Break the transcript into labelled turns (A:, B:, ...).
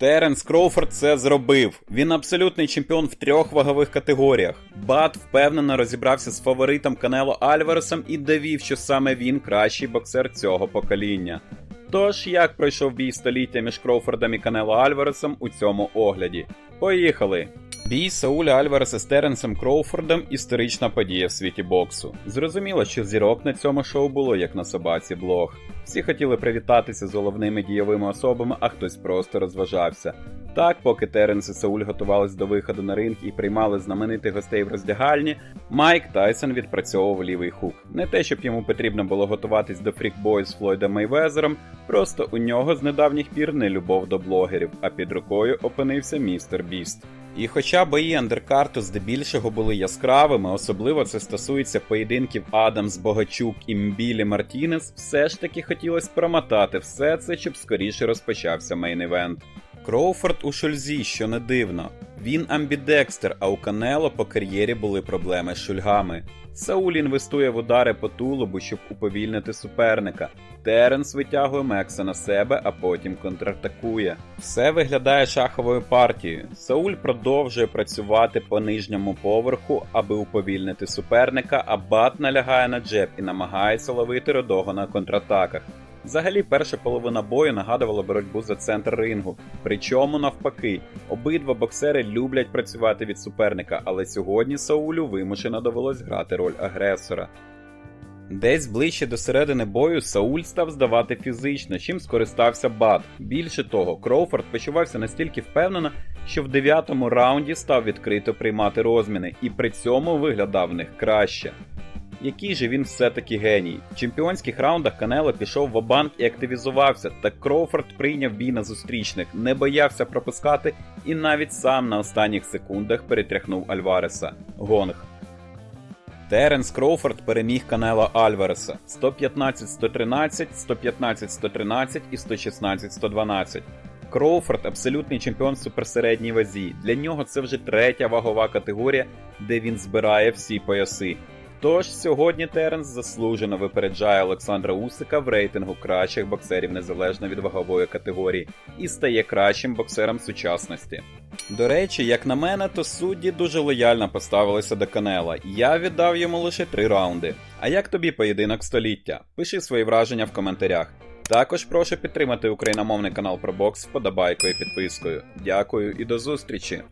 A: Теренс Кроуфорд це зробив. Він абсолютний чемпіон в трьох вагових категоріях. Бат впевнено розібрався з фаворитом Канело Альваресом і довів, що саме він кращий боксер цього покоління. Тож, як пройшов бій століття між Кроуфордом і Канело Альваресом у цьому огляді? Поїхали! Бій Сауля Альвареса з Теренсом Кроуфордом історична подія в світі боксу. Зрозуміло, що зірок на цьому шоу було як на собаці блог. Всі хотіли привітатися з головними дієвими особами, а хтось просто розважався. Так, поки Теренс і Сауль готувались до виходу на ринг і приймали знаменитих гостей в роздягальні, Майк Тайсон відпрацьовував лівий хук. Не те, щоб йому потрібно було готуватись до фрікбою з Флойдом Мейвезером, просто у нього з недавніх пір не любов до блогерів, а під рукою опинився містер Біст. І хоча бої андеркарту здебільшого були яскравими, особливо це стосується поєдинків Адамс Богачук і Мбілі Мартінес, все ж таки хотілося промотати все це, щоб скоріше розпочався мейн-івент. Кроуфорд у шульзі, що не дивно. Він амбідекстер, а у Канело по кар'єрі були проблеми з шульгами. Сауль інвестує в удари по тулубу, щоб уповільнити суперника. Теренс витягує Мекса на себе, а потім контратакує. Все виглядає шаховою партією. Сауль продовжує працювати по нижньому поверху, аби уповільнити суперника, а Бат налягає на джеб і намагається ловити родого на контратаках. Взагалі, перша половина бою нагадувала боротьбу за центр рингу. Причому навпаки, обидва боксери люблять працювати від суперника, але сьогодні Саулю вимушено довелось грати роль агресора. Десь ближче до середини бою Сауль став здавати фізично, чим скористався Бат. Більше того, Кроуфорд почувався настільки впевнено, що в дев'ятому раунді став відкрито приймати розміни, і при цьому виглядав в них краще. Який же він все-таки геній. В чемпіонських раундах Канело пішов в банк і активізувався, та Кроуфорд прийняв бій на зустрічних, не боявся пропускати і навіть сам на останніх секундах перетряхнув Альвареса. Гонг. Теренс Кроуфорд переміг Канело Альвареса 115-113, 115-113 і 116-112. Кроуфорд абсолютний чемпіон суперсередній вазі. Для нього це вже третя вагова категорія, де він збирає всі пояси. Тож сьогодні Теренс заслужено випереджає Олександра Усика в рейтингу кращих боксерів незалежно від вагової категорії і стає кращим боксером сучасності. До речі, як на мене, то судді дуже лояльно поставилися до Канела. Я віддав йому лише три раунди. А як тобі поєдинок століття? Пиши свої враження в коментарях. Також прошу підтримати україномовний канал про бокс вподобайкою і підпискою. Дякую і до зустрічі!